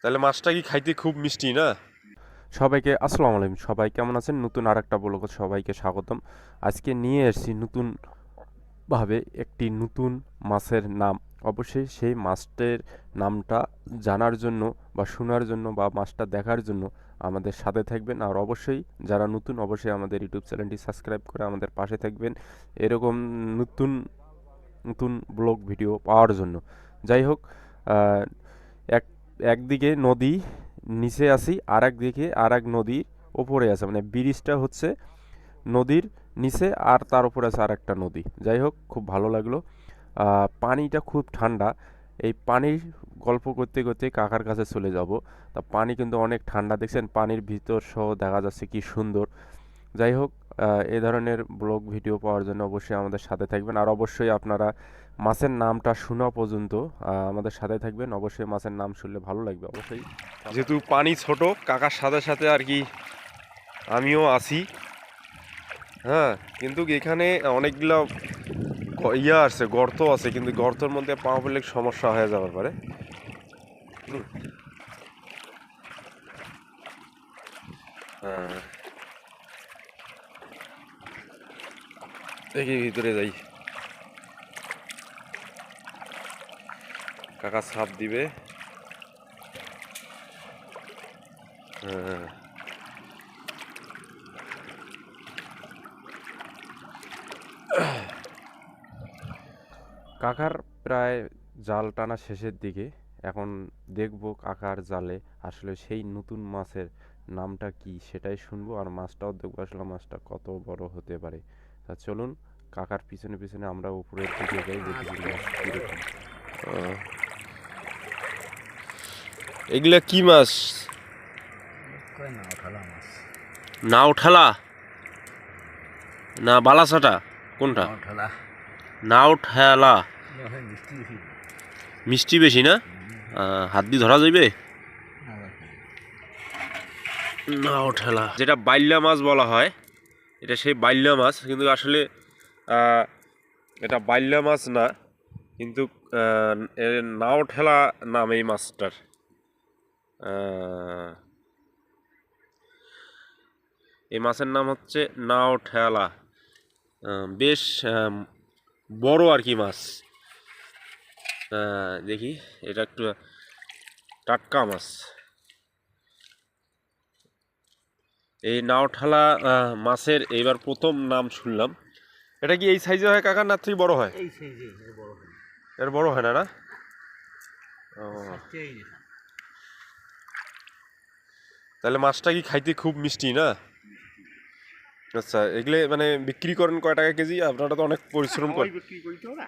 তাহলে মাছটা কি খাইতে খুব মিষ্টি না? সবাইকে আসসালামু আলাইকুম। সবাই কেমন আছেন? নতুন আর একটা ব্লগ সবাইকে স্বাগতম। আজকে নিয়ে এসেছি নতুন ভাবে একটি নতুন মাছের নাম। অবশ্যই সেই মাছটির নামটা জানার জন্য বা শোনার জন্য বা মাছটা দেখার জন্য আমাদের সাথে থাকবেন। আর অবশ্যই যারা নতুন অবশ্যই আমাদের ইউটিউব চ্যানেলটি সাবস্ক্রাইব করে আমাদের পাশে থাকবেন। এরকম নতুন নতুন ব্লগ ভিডিও পাওয়ার জন্য। যাই হোক এক, একদিকে নদী নিচে আছি আর একদিকে আর এক নদীর ওপরে আছে মানে ব্রিজটা হচ্ছে নদীর নিচে আর তার উপরে আছে আর একটা নদী। যাই হোক, খুব ভালো লাগল। পানিটা খুব ঠান্ডা। এই পানির গল্প করতে করতে কাকার কাছে চলে যাব। তা পানি কিন্তু অনেক ঠান্ডা, দেখছেন? পানির ভিতর সহ দেখা যাচ্ছে কি সুন্দর। যাই হোক এই ধরনের ব্লগ ভিডিও পাওয়ার জন্য অবশ্যই আমাদের সাথে থাকবেন। আর অবশ্যই আপনারা মাছের নামটা শোনা পর্যন্ত আমাদের সাথে থাকবেন। অবশ্যই মাছের নাম শুনলে ভালো লাগবে, অবশ্যই। যেহেতু পানি ছোট, কাকার সাথে সাথে আর কি আমিও আছি হ্যাঁ কিন্তু এখানে অনেকগুলো ইয়া আছে, গর্ত আছে, কিন্তু গর্তের মধ্যে পা পড়লে সমস্যা হয়ে যাবার পারে। হ্যাঁ। দেখি ভিতরে যাই কাকা সাপ দিবে কাকার প্রায় জাল টানা শেষের দিকে। এখন দেখব কাকার জালে আসলে সেই নতুন মাছের নামটা কি, সেটাই শুনব। আর মাছটাও দেখব আসলে মাছটা কত বড় হতে পারে। তা চলুন কাকার পিছনে পিছনে আমরা উপরের দিকে যাই দেখি আহ। এগুলা কি মাছ? না উঠালা না বালাসাটা? কোনটা? না উঠালা মিষ্টি বেশি। না? হাত দিয়ে ধরা যাইবে? না উঠালা যেটা বাইল্লা মাছ বলা হয় এটা সেই বাইল্লা মাছ, কিন্তু আসলে এটা বাইল্লা মাছ না, কিন্তু নাও ঠেলা নাম এই মাছটার। এই মাছের নাম হচ্ছে নাও ঠেলা। বেশ বড় আর কি মাছ। দেখি, এটা একটু টাটকা মাছ। এই নাওঠালা মাছের এইবার প্রথম নাম শুনলাম। এটা কি এই সাইজে হয় কাকার না থেকে বড় হয়? এর বড় হয়। হয় না না। তাহলে মাছটা কি খাইতে খুব মিষ্টি না? আচ্ছা এগুলো মানে বিক্রি করেন কয় টাকা কেজি? আপনারা তো অনেক পরিশ্রম করেন। বিক্রি করি তো ওরা।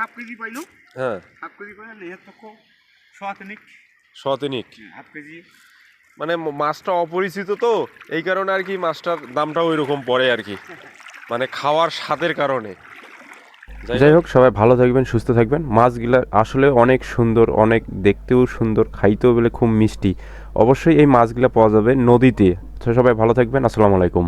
হাফ কেজি পাইলো হ্যাঁ। হাফ কেজি পাইলে নেহের তো সোয়াতিনিক শতিনিক হাফ কেজি। মানে মাছটা অপরিচিত তো এই কারণে আর কি মাছটার দামটা ওই রকম পড়ে আর কি। মানে খাওয়ার স্বাদের কারণে। যাই যাই হোক। সবাই ভালো থাকবেন সুস্থ থাকবেন। মাছগুলা আসলে অনেক সুন্দর অনেক দেখতেও সুন্দর খাইতেও বলে খুব মিষ্টি। অবশ্যই এই মাছগুলা পাওয়া যাবে নদীতে। সবাই ভালো থাকবেন আসসালামু আলাইকুম।